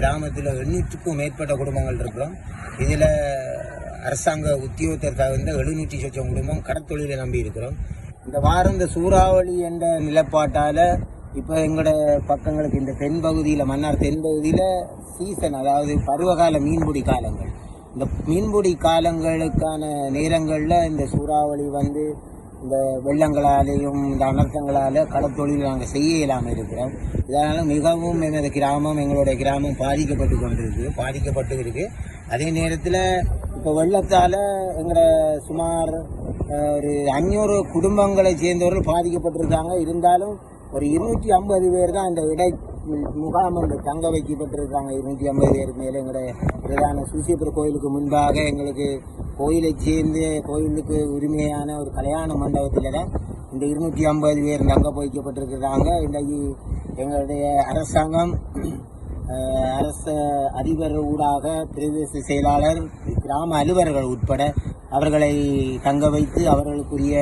கிராமத்தில் எண்ணூற்றுக்கும் மேற்பட்ட குடும்பங்கள் இருக்கிறோம். இதில் அரசாங்க உத்தியோகத்திற்காக இருந்த எழுநூற்றி சொச்சம் குடும்பம் கடத்தொழிலை நம்பி இருக்கிறோம். இந்த வாரம் இந்த சூறாவளி என்ற நிலப்பாட்டால் இப்போ எங்களோட பக்கங்களுக்கு இந்த தென் பகுதியில் மன்னார் தென் பகுதியில் சீசன் அதாவது பருவகால மீன்பிடி காலங்கள். இந்த மீன்பிடி காலங்களுக்கான நேரங்களில் இந்த சூறாவளி வந்து இந்த வெள்ளங்களாலேயும் இந்த அனர்த்தங்களால் கடத்தொழில் நாங்கள் செய்ய இயலாமல் இருக்கிறோம். இதனால் மிகவும் எமது கிராமம் எங்களுடைய கிராமம் பாதிக்கப்பட்டு கொண்டிருக்கு பாதிக்கப்பட்டு இருக்குது அதே நேரத்தில் இப்போ வெள்ளத்தால் எங்களை சுமார் ஒரு அஞ்சூறு குடும்பங்களை சேர்ந்தவர்கள் பாதிக்கப்பட்டிருக்காங்க. இருந்தாலும் ஒரு இருநூற்றி ஐம்பது பேர் தான் இந்த இடை முகாம் அந்த தங்க வைக்கப்பட்டிருக்காங்க இருநூற்றி ஐம்பது பேர் மேலே எங்களோட பிரதான சூசியப்பர் கோயிலுக்கு முன்பாக எங்களுக்கு கோயிலை சேர்ந்து கோயிலுக்கு உரிமையான ஒரு கல்யாண மண்டபத்தில் தான் இந்த இருநூற்றி ஐம்பது பேர் தங்க வைக்கப்பட்டிருக்கிறாங்க. இன்றைக்கு எங்களுடைய அரசாங்கம் அரச அதிபர் ஊடாக பிரதேச செயலாளர் கிராம அலுவலர்கள் உட்பட அவர்களை தங்க வைத்து அவர்களுக்குரிய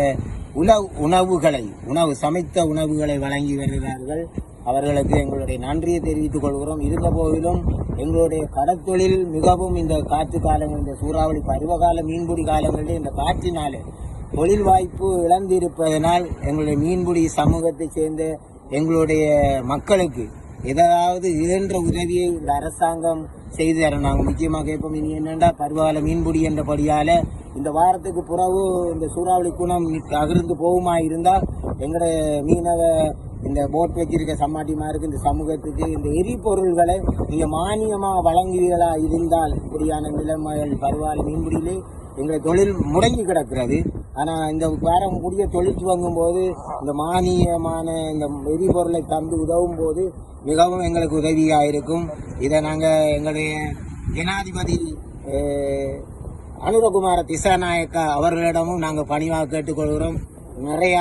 உணவு உணவுகளை உணவு சமைத்த உணவுகளை வழங்கி வருகிறார்கள். அவர்களுக்கு எங்களுடைய நன்றியை தெரிவித்துக் கொள்கிறோம். இருந்த போதிலும் எங்களுடைய கடற்தொழில் மிகவும் இந்த காற்று காலங்கள் இந்த சூறாவளி பருவகால மீன்பிடி காலங்களில் இந்த காற்றினாலே தொழில் வாய்ப்பு இழந்திருப்பதனால் எங்களுடைய மீன்பிடி சமூகத்தை சேர்ந்த எங்களுடைய மக்களுக்கு ஏதாவது இயன்ற உதவியை இந்த அரசாங்கம் செய்து தர நாங்கள் முக்கியமாக கேட்போம் இனி என்னென்னா பருவகால மீன்பிடி என்றபடியால் இந்த வாரத்துக்கு பிறகு இந்த சூறாவளி குணம் அகிர்ந்து போகுமா இருந்தால் எங்களோட மீனவ இந்த போட் வச்சிருக்க சம்மாட்டிமாருக்கு இந்த சமூகத்துக்கு இந்த எரிபொருள்களை நீங்கள் மானியமாக வழங்குவீர்களா? இருந்தால் இப்படியான நிலைமைகள் பருவகால மீன்பிடியிலே எங்களை தொழில் முடங்கி கிடக்கிறது. ஆனால் இந்த வேறம் கூடிய தொழில் துவங்கும் போது இந்த மானியமான இந்த எரிபொருளை தந்து உதவும் போது மிகவும் எங்களுக்கு உதவியாக இருக்கும். இதை நாங்கள் எங்களுடைய ஜனாதிபதி அனுரகுமார திசாநாயக்கா அவர்களிடமும் நாங்கள் பணிவாக கேட்டுக்கொள்கிறோம். நிறைய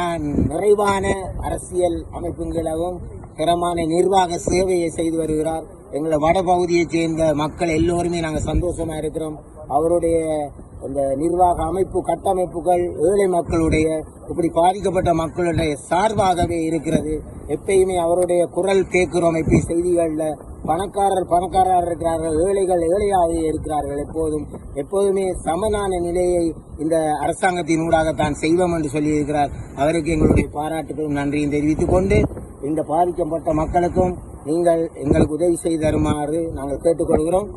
நிறைவான அரசியல் அமைப்புகளவும் திறமான நிர்வாக சேவையை செய்து வருகிறார். எங்களை வடபகுதியைச் சேர்ந்த மக்கள் எல்லோருமே நாங்கள் சந்தோஷமாக இருக்கிறோம். அவருடைய இந்த நிர்வாக அமைப்பு கட்டமைப்புகள் ஏழை மக்களுடைய இப்படி பாதிக்கப்பட்ட மக்களுடைய சார்பாகவே இருக்கிறது. எப்பயுமே அவருடைய குரல் கேட்கிறோம். எப்படி செய்திகளில் பணக்காரர் பணக்காரர் இருக்கிறார்கள். ஏழைகள் ஏழையாகவே இருக்கிறார்கள். எப்போதும் எப்போதுமே சமனான நிலையை இந்த அரசாங்கத்தின் ஊடாகத்தான் செய்வோம் என்று சொல்லியிருக்கிறார். அவருக்கு எங்களுடைய பாராட்டுகளும் நன்றியும் தெரிவித்துக் கொண்டு இந்த பாதிக்கப்பட்ட மக்களுக்கும் நீங்கள் எங்களுக்கு உதவி செய்து தருமாறு நாங்கள் கேட்டுக்கொள்கிறோம்.